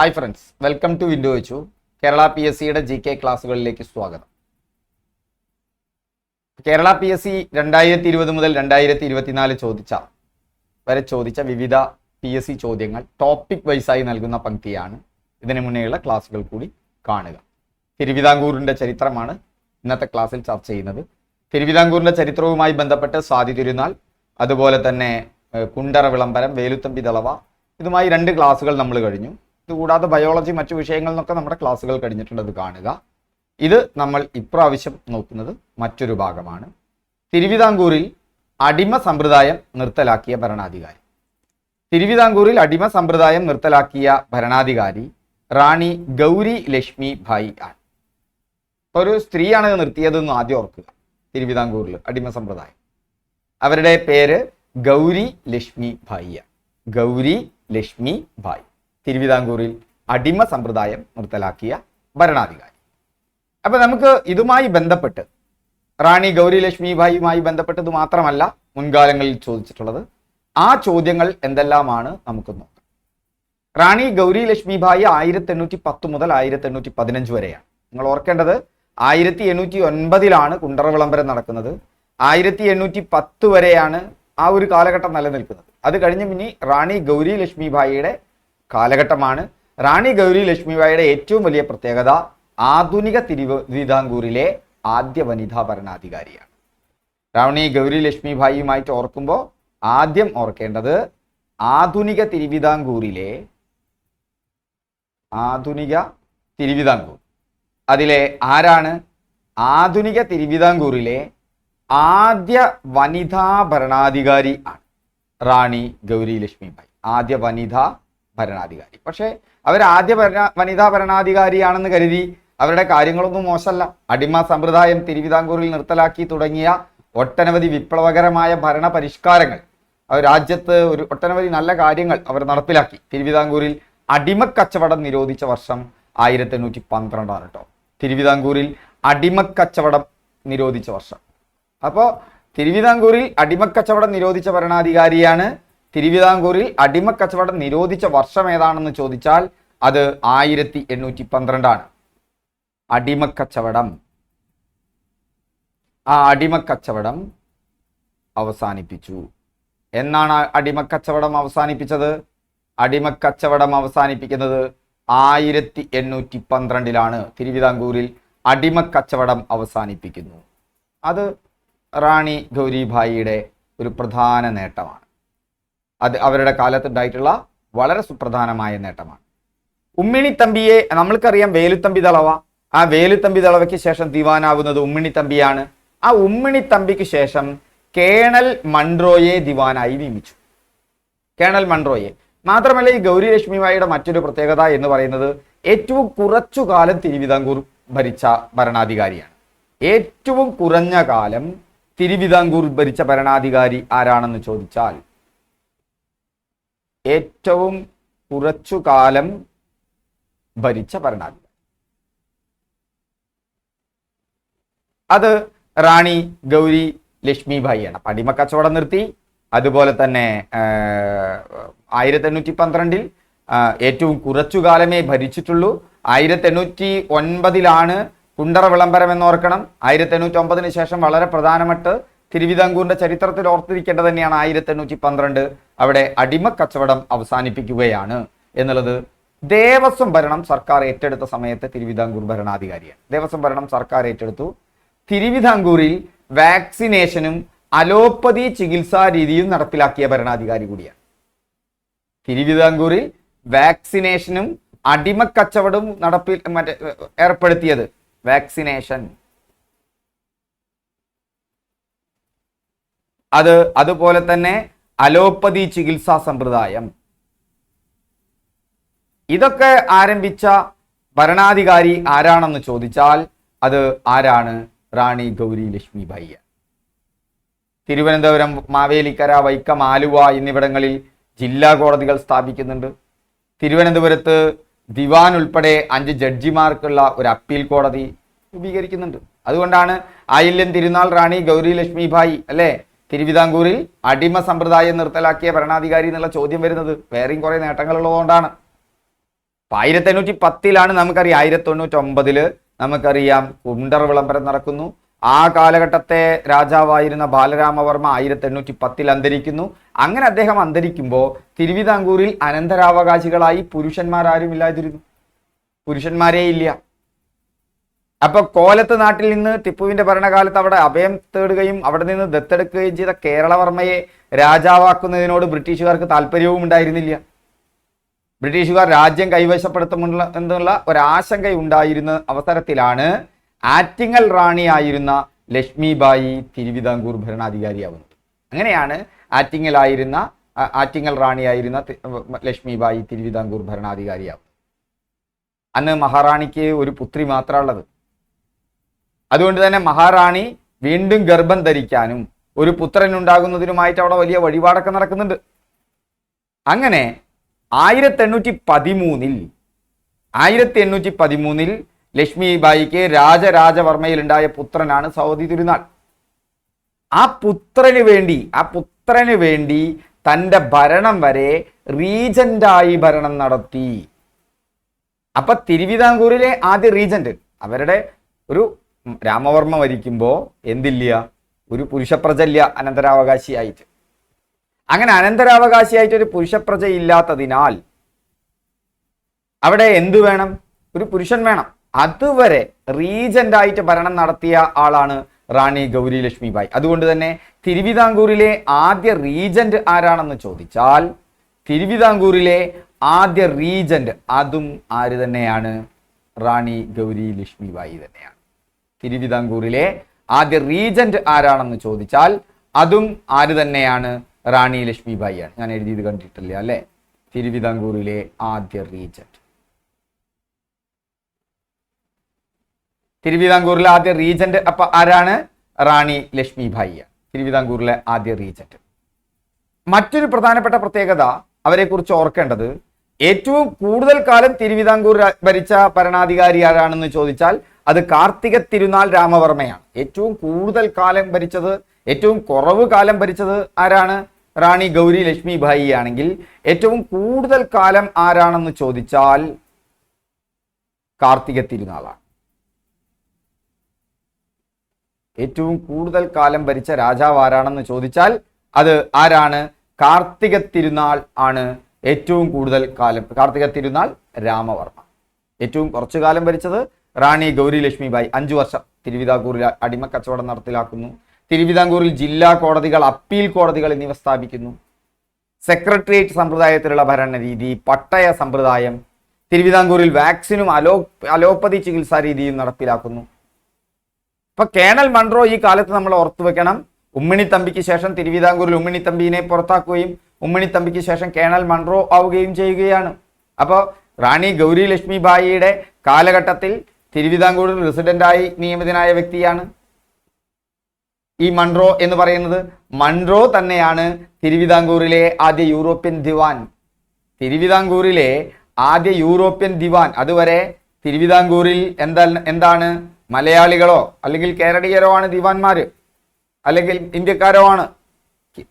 Hi friends welcome to window വെച്ചു Kerala P S സിയുടെ G K ക്ലാസ്സുകളിലേക്ക് സ്വാഗതം. കേരള പി എസ് സി രണ്ടായിരത്തി ഇരുപത് മുതൽ രണ്ടായിരത്തി ഇരുപത്തിനാല് ചോദിച്ച വരെ ചോദിച്ച വിവിധ പി എസ് സി ചോദ്യങ്ങൾ ടോപ്പിക് വൈസായി നൽകുന്ന പങ്ക്തിയാണ് ഇതിനു മുന്നേയുള്ള ക്ലാസ്സുകൾ കൂടി കാണുക. തിരുവിതാംകൂറിന്റെ ചരിത്രമാണ് ഇന്നത്തെ ക്ലാസ്സിൽ ചർച്ച ചെയ്യുന്നത്. തിരുവിതാംകൂറിന്റെ ചരിത്രവുമായി ബന്ധപ്പെട്ട് സ്വാതി തിരുനാൾ അതുപോലെ തന്നെ കുണ്ടറ വിളംബരം വേലുത്തമ്പി ദളവ ഇതുമായി രണ്ട് ക്ലാസ്സുകൾ നമ്മൾ കഴിഞ്ഞു. ഇതുകൂടാതെ ബയോളജി മറ്റു വിഷയങ്ങൾ നിന്നൊക്കെ നമ്മുടെ ക്ലാസ്സുകൾ കഴിഞ്ഞിട്ടുണ്ട് കാണുക. ഇത് നമ്മൾ ഇപ്രാവശ്യം നോക്കുന്നത് മറ്റൊരു ഭാഗമാണ്. തിരുവിതാംകൂറിൽ അടിമ സമ്പ്രദായം നിർത്തലാക്കിയ ഭരണാധികാരി. തിരുവിതാംകൂറിൽ അടിമ സമ്പ്രദായം നിർത്തലാക്കിയ ഭരണാധികാരി റാണി ഗൗരി ലക്ഷ്മി ഭായി ആണ്. ഒരു സ്ത്രീയാണ് നിർത്തിയതെന്ന് ആദ്യം ഓർക്കുക. തിരുവിതാംകൂറിൽ അടിമ സമ്പ്രദായം. അവരുടെ പേര് ഗൗരി ലക്ഷ്മി ഭായിയാണ് ഗൗരി ലക്ഷ്മി ഭായ്. തിരുവിതാംകൂറിൽ അടിമ സമ്പ്രദായം നിർത്തലാക്കിയ ഭരണാധികാരി. അപ്പൊ നമുക്ക് ഇതുമായി ബന്ധപ്പെട്ട് റാണി ഗൗരി ലക്ഷ്മി ഭായിയുമായി ബന്ധപ്പെട്ടത് മാത്രമല്ല മുൻകാലങ്ങളിൽ ചോദിച്ചിട്ടുള്ളത് ആ ചോദ്യങ്ങൾ എന്തെല്ലാമാണ് നമുക്ക് നോക്കാം. റാണി ഗൗരി ലക്ഷ്മി ഭായി ആയിരത്തി എണ്ണൂറ്റി പത്ത് മുതൽ ആയിരത്തി എണ്ണൂറ്റി പതിനഞ്ച് വരെയാണ്. നിങ്ങൾ ഓർക്കേണ്ടത് ആയിരത്തി എണ്ണൂറ്റി ഒൻപതിലാണ് കുണ്ടറ വിളംബരം നടക്കുന്നത്. ആയിരത്തി എണ്ണൂറ്റി പത്ത് വരെയാണ് ആ ഒരു കാലഘട്ടം നിലനിൽക്കുന്നത്. അത് കഴിഞ്ഞ് ഇനി റാണി ഗൗരി ലക്ഷ്മി ഭായിയുടെ കാലഘട്ടമാണ്. റാണി ഗൗരി ലക്ഷ്മിബായിയുടെ ഏറ്റവും വലിയ പ്രത്യേകത ആധുനിക തിരുവിതാംകൂറിലെ ആദ്യ വനിതാ ഭരണാധികാരിയാണ്. റാണി ഗൗരി ലക്ഷ്മിഭായിയുമായിട്ട് ഓർക്കുമ്പോൾ ആദ്യം ഓർക്കേണ്ടത് ആധുനിക തിരുവിതാംകൂറിലെ ആധുനിക തിരുവിതാംകൂർ. അതിലെ ആരാണ്? ആധുനിക തിരുവിതാംകൂറിലെ ആദ്യ വനിതാ ഭരണാധികാരി ആണ് റാണി ഗൗരി ലക്ഷ്മിബായി ആദ്യ വനിതാ ഭരണാധികാരി. പക്ഷേ അവർ ആദ്യ ഭരണ വനിതാ ഭരണാധികാരിയാണെന്ന് കരുതി അവരുടെ കാര്യങ്ങളൊന്നും മോശമല്ല. അടിമ സമ്പ്രദായം തിരുവിതാംകൂറിൽ നിർത്തലാക്കി തുടങ്ങിയ ഒട്ടനവധി വിപ്ലവകരമായ ഭരണ പരിഷ്കാരങ്ങൾ രാജ്യത്ത് ഒരു ഒട്ടനവധി നല്ല കാര്യങ്ങൾ അവർ നടപ്പിലാക്കി. തിരുവിതാംകൂറിൽ അടിമക്കച്ചവടം നിരോധിച്ച വർഷം ആയിരത്തി എണ്ണൂറ്റി പന്ത്രണ്ടാണ് കേട്ടോ തിരുവിതാംകൂറിൽ അടിമക്കച്ചവടം നിരോധിച്ച വർഷം. അപ്പോൾ തിരുവിതാംകൂറിൽ അടിമക്കച്ചവടം നിരോധിച്ച ഭരണാധികാരിയാണ് തിരുവിതാംകൂറിൽ അടിമക്കച്ചവടം നിരോധിച്ച വർഷം ഏതാണെന്ന് ചോദിച്ചാൽ അത് ആയിരത്തി എണ്ണൂറ്റി പന്ത്രണ്ടാണ് അടിമക്കച്ചവടം. ആ അടിമക്കച്ചവടം അവസാനിപ്പിച്ചു. എന്നാണ് ആ അടിമക്കച്ചവടം അവസാനിപ്പിച്ചത്? അടിമക്കച്ചവടം അവസാനിപ്പിക്കുന്നത് ആയിരത്തി എണ്ണൂറ്റി പന്ത്രണ്ടിലാണ് തിരുവിതാംകൂറിൽ അടിമക്കച്ചവടം അവസാനിപ്പിക്കുന്നു. അത് റാണി ഗൗരിഭായിയുടെ ഒരു പ്രധാന നേട്ടമാണ്. അത് അവരുടെ കാലത്തുണ്ടായിട്ടുള്ള വളരെ സുപ്രധാനമായ നേട്ടമാണ്. ഉമ്മിണിത്തമ്പിയെ നമ്മൾക്കറിയാം വേലുത്തമ്പി തളവ ആ വേലുത്തമ്പി തളവയ്ക്ക് ശേഷം ദിവാനാവുന്നത് ഉമ്മിണിത്തമ്പിയാണ്. ആ ഉമ്മിണിത്തമ്പിക്ക് ശേഷം കേണൽ മൺട്രോയെ ദിവാനായി നിയമിച്ചു. കേണൽ മൺറോയെ. മാത്രമല്ല ഈ ഗൗരി ലക്ഷ്മിബായിയുടെ മറ്റൊരു പ്രത്യേകത എന്ന് പറയുന്നത് ഏറ്റവും കുറച്ചു കാലം തിരുവിതാംകൂർ ഭരിച്ച ഭരണാധികാരിയാണ്. ഏറ്റവും കുറഞ്ഞ കാലം തിരുവിതാംകൂർ ഭരിച്ച ഭരണാധികാരി ആരാണെന്ന് ചോദിച്ചാൽ ഏറ്റവും കുറച്ചു കാലം ഭരിച്ച ഭരണാധികാരി. അത് റാണി ഗൗരി ലക്ഷ്മി ഭായിയാണ് അപ്പൊ കച്ചവടം നിർത്തി. അതുപോലെ തന്നെ ആയിരത്തി എണ്ണൂറ്റി പന്ത്രണ്ടിൽ ഏറ്റവും കുറച്ചു കാലമേ ഭരിച്ചിട്ടുള്ളൂ. ആയിരത്തി എണ്ണൂറ്റി ഒൻപതിലാണ് കുണ്ടറ വിളംബരം എന്ന് ഓർക്കണം ആയിരത്തി എണ്ണൂറ്റി ഒമ്പതിന് ശേഷം വളരെ പ്രധാനമായിട്ട് തിരുവിതാംകൂറിന്റെ ചരിത്രത്തിൽ ഓർത്തിരിക്കേണ്ടത് തന്നെയാണ് ആയിരത്തി എണ്ണൂറ്റി പന്ത്രണ്ട് അവിടെ അടിമക്കച്ചവടം അവസാനിപ്പിക്കുകയാണ് എന്നുള്ളത് ദേവസ്വം ഭരണം സർക്കാർ ഏറ്റെടുത്ത സമയത്ത് തിരുവിതാംകൂർ ഭരണാധികാരിയാണ്. ദേവസ്വം ഭരണം സർക്കാർ ഏറ്റെടുത്തു. തിരുവിതാംകൂറിൽ വാക്സിനേഷനും അലോപ്പതി ചികിത്സാ രീതിയും നടപ്പിലാക്കിയ ഭരണാധികാരി കൂടിയാണ്. തിരുവിതാംകൂറിൽ വാക്സിനേഷനും അടിമക്കച്ചവടവും നടപ്പിൽ മറ്റേ ഏർപ്പെടുത്തിയത് വാക്സിനേഷൻ. അത് അതുപോലെ തന്നെ അലോപ്പതി ചികിത്സാ സമ്പ്രദായം. ഇതൊക്കെ ആരംഭിച്ച ഭരണാധികാരി ആരാണെന്ന് ചോദിച്ചാൽ അത് ആരാണ്? റാണി ഗൗരി ലക്ഷ്മി ഭായ്യ തിരുവനന്തപുരം മാവേലിക്കര വൈക്കം ആലുവ എന്നിവിടങ്ങളിൽ ജില്ലാ കോടതികൾ സ്ഥാപിക്കുന്നുണ്ട്. തിരുവനന്തപുരത്ത് ദിവാൻ ഉൾപ്പെടെ അഞ്ച് ജഡ്ജിമാർക്കുള്ള ഒരു അപ്പീൽ കോടതി രൂപീകരിക്കുന്നുണ്ട്. അതുകൊണ്ടാണ് ആയില്യം തിരുനാൾ റാണി ഗൗരി ലക്ഷ്മി ഭായി അല്ലേ? തിരുവിതാംകൂറിൽ അടിമ സമ്പ്രദായം നിർത്തലാക്കിയ ഭരണാധികാരി എന്നുള്ള ചോദ്യം വരുന്നത് വേറെയും കുറെ നേട്ടങ്ങളുള്ളതുകൊണ്ടാണ്. അപ്പം ആയിരത്തി എണ്ണൂറ്റി പത്തിലാണ് നമുക്കറിയാം ആയിരത്തി തൊണ്ണൂറ്റി ഒമ്പതിൽ നമുക്കറിയാം കുണ്ടർ വിളംബരം നടക്കുന്നു. ആ കാലഘട്ടത്തെ രാജാവായിരുന്ന ബാലരാമവർമ്മ ആയിരത്തി എണ്ണൂറ്റി പത്തിൽ അന്തരിക്കുന്നു. അങ്ങനെ അദ്ദേഹം അന്തരിക്കുമ്പോൾ തിരുവിതാംകൂറിൽ അനന്തരാവകാശികളായി പുരുഷന്മാരാരും ഇല്ലാതിരുന്നു. പുരുഷന്മാരേ ഇല്ല. അപ്പൊ കോലത്ത് നാട്ടിൽ നിന്ന് ടിപ്പുവിന്റെ ഭരണകാലത്ത് അവിടെ അഭയം തേടുകയും അവിടെ നിന്ന് ദത്തെടുക്കുകയും ചെയ്ത കേരളവർമ്മയെ രാജാവാക്കുന്നതിനോട് ബ്രിട്ടീഷുകാർക്ക് താല്പര്യവും ഉണ്ടായിരുന്നില്ല. ബ്രിട്ടീഷുകാർ രാജ്യം കൈവശപ്പെടുത്തുമുള്ള എന്നുള്ള ഒരാശങ്ക ഉണ്ടായിരുന്ന അവസരത്തിലാണ് ആറ്റിങ്ങൽ റാണിയായിരുന്ന ലക്ഷ്മിബായി തിരുവിതാംകൂർ ഭരണാധികാരിയാവുന്നത്. അങ്ങനെയാണ് ആറ്റിങ്ങലായിരുന്ന ആറ്റിങ്ങൽ റാണിയായിരുന്ന ലക്ഷ്മിബായി തിരുവിതാംകൂർ ഭരണാധികാരിയാവുന്നത്. അന്ന് മഹാറാണിക്ക് ഒരു പുത്രി മാത്രമുള്ളത് അതുകൊണ്ട് തന്നെ മഹാറാണി വീണ്ടും ഗർഭം ധരിക്കാനും ഒരു പുത്രൻ ഉണ്ടാകുന്നതിനുമായിട്ട് അവിടെ വലിയ വഴിപാടൊക്കെ നടക്കുന്നുണ്ട്. അങ്ങനെ ആയിരത്തി എണ്ണൂറ്റി പതിമൂന്നിൽ ആയിരത്തി എണ്ണൂറ്റി പതിമൂന്നിൽ ലക്ഷ്മിബായിക്ക് രാജരാജവർമ്മയിൽ ഉണ്ടായ പുത്രനാണ് സൗദി തിരുനാൾ. ആ പുത്രന് വേണ്ടി ആ പുത്രന് വേണ്ടി തന്റെ ഭരണം വരെ റീജന്റായി ഭരണം നടത്തി. അപ്പൊ തിരുവിതാംകൂറിലെ ആദ്യ റീജന്റ് അവരുടെ ഒരു രാമവർമ്മ വരിക്കുമ്പോൾ എന്തില്ല? ഒരു പുരുഷപ്രജല്യ അനന്തരാവകാശിയായിട്ട്. അങ്ങനെ അനന്തരാവകാശിയായിട്ട് ഒരു പുരുഷപ്രജ ഇല്ലാത്തതിനാൽ അവിടെ എന്ത് വേണം? ഒരു പുരുഷൻ വേണം. അതുവരെ റീജന്റ് ആയിട്ട് ഭരണം നടത്തിയ ആളാണ് റാണി ഗൗരി ലക്ഷ്മിബായി അതുകൊണ്ട് തന്നെ തിരുവിതാംകൂറിലെ ആദ്യ റീജന്റ് ആരാണെന്ന് ചോദിച്ചാൽ തിരുവിതാംകൂറിലെ ആദ്യ റീജന്റ് അതും ആര് തന്നെയാണ്? റാണി ഗൗരി ലക്ഷ്മിബായി തന്നെയാണ്. തിരുവിതാംകൂറിലെ ആദ്യ റീജന്റ് ആരാണെന്ന് ചോദിച്ചാൽ അതും ആര് തന്നെയാണ്? റാണി ലക്ഷ്മിബായിയാണ്. ഞാൻ എഴുതിയത് കണ്ടിട്ടില്ല അല്ലെ? തിരുവിതാംകൂറിലെ ആദ്യ റീജന്റ്. തിരുവിതാംകൂറിലെ ആദ്യ റീജന്റ് അപ്പൊ ആരാണ്? റാണി ലക്ഷ്മിബായിയാണ്. തിരുവിതാംകൂറിലെ ആദ്യ റീജന്റ്. മറ്റൊരു പ്രധാനപ്പെട്ട പ്രത്യേകത അവരെ കുറിച്ച് ഓർക്കേണ്ടത് ഏറ്റവും കൂടുതൽ കാലം തിരുവിതാംകൂർ ഭരിച്ച ഭരണാധികാരി ആരാണെന്ന് ചോദിച്ചാൽ അത് കാർത്തിക തിരുനാൾ രാമവർമ്മയാണ്. ഏറ്റവും കൂടുതൽ കാലം ഭരിച്ചത് ഏറ്റവും കുറവ് കാലം ഭരിച്ചത് ആരാണ്? റാണി ഗൗരി ലക്ഷ്മി ഭായി ആണെങ്കിൽ ഏറ്റവും കൂടുതൽ കാലം ആരാണെന്ന് ചോദിച്ചാൽ കാർത്തിക തിരുനാളാണ്. ഏറ്റവും കൂടുതൽ കാലം ഭരിച്ച രാജാവ് ആരാണെന്ന് ചോദിച്ചാൽ അത് ആരാണ്? കാർത്തിക തിരുനാൾ ആണ് ഏറ്റവും കൂടുതൽ കാലം കാർത്തിക തിരുനാൾ രാമവർമ്മ. ഏറ്റവും കുറച്ചു കാലം ഭരിച്ചത് റാണി ഗൗരി ലക്ഷ്മിബായി അഞ്ചു വർഷം തിരുവിതാംകൂറിൽ അടിമ കച്ചവടം നടപ്പിലാക്കുന്നു തിരുവിതാംകൂറിൽ ജില്ലാ കോടതികൾ അപ്പീൽ കോടതികൾ എന്നിവ സ്ഥാപിക്കുന്നു. സെക്രട്ടേറിയറ്റ് സമ്പ്രദായത്തിലുള്ള ഭരണരീതി പട്ടയ സമ്പ്രദായം തിരുവിതാംകൂറിൽ വാക്സിനും അലോ അലോപ്പതി ചികിത്സാ രീതിയും നടപ്പിലാക്കുന്നു. ഇപ്പൊ കേണൽ മൺട്രോ ഈ കാലത്ത് നമ്മൾ ഓർത്തു വെക്കണം. ഉമ്മിണിത്തമ്പിക്ക് ശേഷം തിരുവിതാംകൂറിൽ ഉമ്മിണിത്തമ്പിനെ പുറത്താക്കുകയും ഉമ്മിണിത്തമ്പിക്ക് ശേഷം കേണൽ മൺട്രോ ആവുകയും ചെയ്യുകയാണ്. അപ്പോൾ റാണി ഗൗരി ലക്ഷ്മി ബായിയുടെ കാലഘട്ടത്തിൽ തിരുവിതാംകൂറിൽ റെസിഡന്റായി നിയമിതനായ വ്യക്തിയാണ്. ഈ മൺറോ എന്ന് പറയുന്നത് മൺറോ തന്നെയാണ് തിരുവിതാംകൂറിലെ ആദ്യ യൂറോപ്യൻ ദിവാൻ. തിരുവിതാംകൂറിലെ ആദ്യ യൂറോപ്യൻ ദിവാൻ അതുവരെ തിരുവിതാംകൂറിൽ എന്താ എന്താണ്? മലയാളികളോ അല്ലെങ്കിൽ കേരളീയരോ ആണ് ദിവാൻമാർ അല്ലെങ്കിൽ ഇന്ത്യക്കാരോ ആണ്.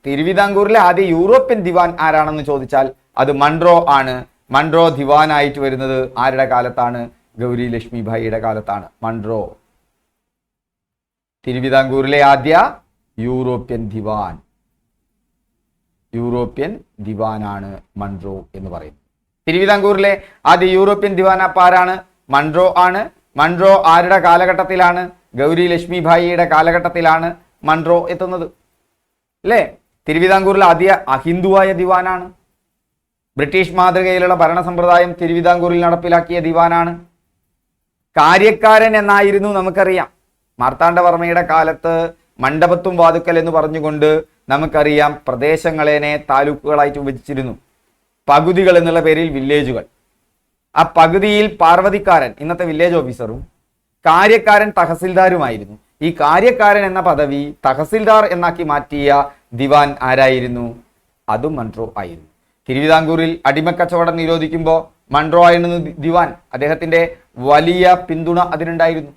തിരുവിതാംകൂറിലെ ആദ്യ യൂറോപ്യൻ ദിവാൻ ആരാണെന്ന് ചോദിച്ചാൽ അത് മൺറോ ആണ്. മൺറോ ദിവാനായിട്ട് വരുന്നത് ആരുടെ കാലത്താണ്? ഗൗരി ലക്ഷ്മി ഭായിയുടെ കാലത്താണ്. മൺട്രോ തിരുവിതാംകൂറിലെ ആദ്യ യൂറോപ്യൻ ദിവാൻ. യൂറോപ്യൻ ദിവാനാണ് മൺട്രോ എന്ന് പറയുന്നത്. തിരുവിതാംകൂറിലെ ആദ്യ യൂറോപ്യൻ ദിവാൻ അപ്പൊ ആരാണ്? മൺട്രോ ആണ്. മൺട്രോ ആരുടെ കാലഘട്ടത്തിലാണ്? ഗൗരി ലക്ഷ്മി ഭായിയുടെ കാലഘട്ടത്തിലാണ് മൺട്രോ എത്തുന്നത്. അല്ലേ? തിരുവിതാംകൂറിലെ ആദ്യ അഹിന്ദുവായ ദിവാനാണ്. ബ്രിട്ടീഷ് മാതൃകയിലുള്ള ഭരണ സമ്പ്രദായം തിരുവിതാംകൂറിൽ നടപ്പിലാക്കിയ ദിവാനാണ്. കാര്യക്കാരൻ എന്നായിരുന്നു നമുക്കറിയാം. മാർത്താണ്ഡവർമ്മയുടെ കാലത്ത് മണ്ഡപത്തും വാതുക്കൽ എന്ന് പറഞ്ഞുകൊണ്ട് നമുക്കറിയാം പ്രദേശങ്ങളേനെ താലൂക്കുകളായിട്ട് വിഭജിച്ചിരുന്നു. പകുതികൾ എന്നുള്ള പേരിൽ വില്ലേജുകൾ. ആ പകുതിയിൽ പാർവതിക്കാരൻ ഇന്നത്തെ വില്ലേജ് ഓഫീസറും കാര്യക്കാരൻ തഹസിൽദാരുമായിരുന്നു. ഈ കാര്യക്കാരൻ എന്ന പദവി തഹസിൽദാർ എന്നാക്കി മാറ്റിയ ദിവാൻ ആരായിരുന്നു? അതും മൺട്രോ ആയിരുന്നു. തിരുവിതാംകൂറിൽ അടിമക്കച്ചവടം നിരോധിക്കുമ്പോൾ മൺട്രോ ആയിരുന്നു ദിവാൻ. അദ്ദേഹത്തിന്റെ വലിയ പിന്തുണ അതിനുണ്ടായിരുന്നു.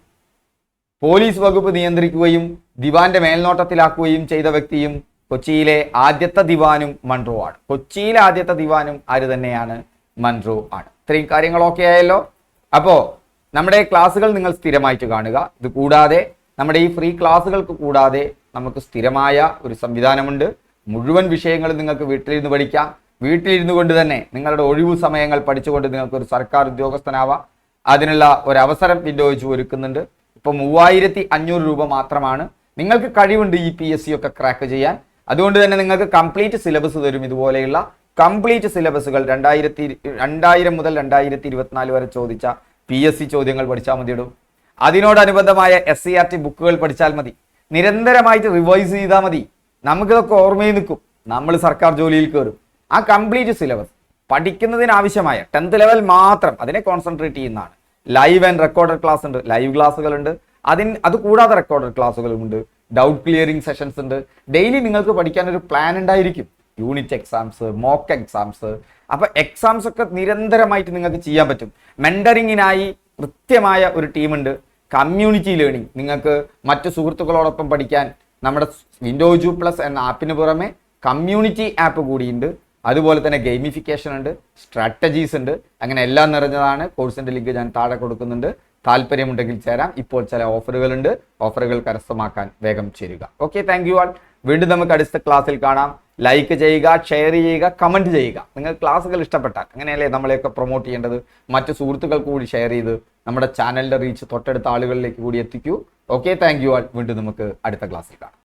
പോലീസ് വകുപ്പ് നിയന്ത്രിക്കുകയും ദിവാന്റെ മേൽനോട്ടത്തിലാക്കുകയും ചെയ്ത വ്യക്തിയും കൊച്ചിയിലെ ആദ്യത്തെ ദിവാനും മൺട്രോ ആണ്. കൊച്ചിയിലെ ആദ്യത്തെ ദിവാനും ആര് തന്നെയാണ്? മൺട്രോ ആണ്. ഇത്രയും കാര്യങ്ങളൊക്കെ ആയല്ലോ? അപ്പോ നമ്മുടെ ക്ലാസ്സുകൾ നിങ്ങൾ സ്ഥിരമായിട്ട് കാണുക. ഇത് കൂടാതെ നമ്മുടെ ഈ ഫ്രീ ക്ലാസ്സുകൾക്ക് കൂടാതെ നമുക്ക് സ്ഥിരമായ ഒരു സംവിധാനമുണ്ട്. മുഴുവൻ വിഷയങ്ങളും നിങ്ങൾക്ക് വീട്ടിലിരുന്ന് പഠിക്കാം. വീട്ടിലിരുന്നു കൊണ്ട് തന്നെ നിങ്ങളുടെ ഒഴിവു സമയങ്ങൾ പഠിച്ചുകൊണ്ട് നിങ്ങൾക്ക് ഒരു സർക്കാർ ഉദ്യോഗസ്ഥനാവാം. അതിനുള്ള ഒരു അവസരം വിൻഡോയിച്ച് ഒരുക്കുന്നുണ്ട്. ഇപ്പോൾ മൂവായിരത്തി അഞ്ഞൂറ് രൂപ മാത്രമാണ്. നിങ്ങൾക്ക് കഴിവുണ്ട് ഈ പി എസ് സി ഒക്കെ ക്രാക്ക് ചെയ്യാൻ. അതുകൊണ്ട് തന്നെ നിങ്ങൾക്ക് കംപ്ലീറ്റ് സിലബസ് തരും ഇതുപോലെയുള്ള. കംപ്ലീറ്റ് സിലബസുകൾ രണ്ടായിരത്തി രണ്ടായിരം മുതൽ രണ്ടായിരത്തി ഇരുപത്തിനാല് വരെ ചോദിച്ച പി എസ് സി ചോദ്യങ്ങൾ പഠിച്ചാൽ മതിയിടും. അതിനോടനുബന്ധമായ എസ് സി ആർ ടി ബുക്കുകൾ പഠിച്ചാൽ മതി. നിരന്തരമായിട്ട് റിവൈസ് ചെയ്താൽ മതി. നമുക്കിതൊക്കെ ഓർമ്മയിൽ നിൽക്കും. നമ്മൾ സർക്കാർ ജോലിയിൽ കയറും. ആ കംപ്ലീറ്റ് സിലബസ് പഠിക്കുന്നതിന് ആവശ്യമായ ടെൻത്ത് ലെവൽ മാത്രം അതിനെ കോൺസെൻട്രേറ്റ് ചെയ്യുന്നതാണ്. ലൈവ് ആൻഡ് റെക്കോർഡഡ് ക്ലാസ് ഉണ്ട് ലൈവ് ക്ലാസ്സുകൾ ഉണ്ട് അതിന് അത് കൂടാതെ റെക്കോർഡഡ് ക്ലാസ്സുകളുമുണ്ട് ഡൗട്ട് ക്ലിയറിംഗ് സെഷൻസ് ഉണ്ട്. ഡെയിലി നിങ്ങൾക്ക് പഠിക്കാൻ ഒരു പ്ലാൻ ഉണ്ടായിരിക്കും. യൂണിറ്റ് എക്സാംസ് മോക്ക് എക്സാംസ് അപ്പൊ എക്സാംസ് ഒക്കെ നിരന്തരമായിട്ട് നിങ്ങൾക്ക് ചെയ്യാൻ പറ്റും. മെൻഡറിങ്ങിനായി കൃത്യമായ ഒരു ടീമുണ്ട് കമ്മ്യൂണിറ്റി ലേണിംഗ് നിങ്ങൾക്ക് മറ്റു സുഹൃത്തുക്കളോടൊപ്പം പഠിക്കാൻ നമ്മുടെ വിൻഡോ ജു പ്ലസ് എന്ന ആപ്പിന് പുറമെ കമ്മ്യൂണിറ്റി ആപ്പ് കൂടിയുണ്ട്. അതുപോലെ തന്നെ ഗെയിമിഫിക്കേഷൻ ഉണ്ട് സ്ട്രാറ്റജീസ് ഉണ്ട്. അങ്ങനെ എല്ലാം നിറഞ്ഞതാണ്. കോഴ്സിന്റെ ലിങ്ക് ഞാൻ താഴെ കൊടുക്കുന്നുണ്ട്. താല്പര്യമുണ്ടെങ്കിൽ ചേരാം. ഇപ്പോൾ ചില ഓഫറുകളുണ്ട് ഓഫറുകൾ കരസ്ഥമാക്കാൻ വേഗം ചേരുക. ഓക്കെ താങ്ക് യു ആൾ വീണ്ടും നമുക്ക് അടുത്ത ക്ലാസ്സിൽ കാണാം. ലൈക്ക് ചെയ്യുക ഷെയർ ചെയ്യുക കമന്റ് ചെയ്യുക. നിങ്ങൾ ക്ലാസ്സുകൾ ഇഷ്ടപ്പെട്ടാൽ അങ്ങനെയല്ലേ നമ്മളെയൊക്കെ പ്രൊമോട്ട് ചെയ്യേണ്ടത്? മറ്റു സുഹൃത്തുക്കൾ കൂടി ഷെയർ ചെയ്ത് നമ്മുടെ ചാനലിന്റെ റീച്ച് തൊട്ടടുത്ത ആളുകളിലേക്ക് കൂടി എത്തിക്കൂ. ഓക്കെ താങ്ക് യു ആൾ വീണ്ടും നമുക്ക് അടുത്ത ക്ലാസ്സിൽ കാണാം.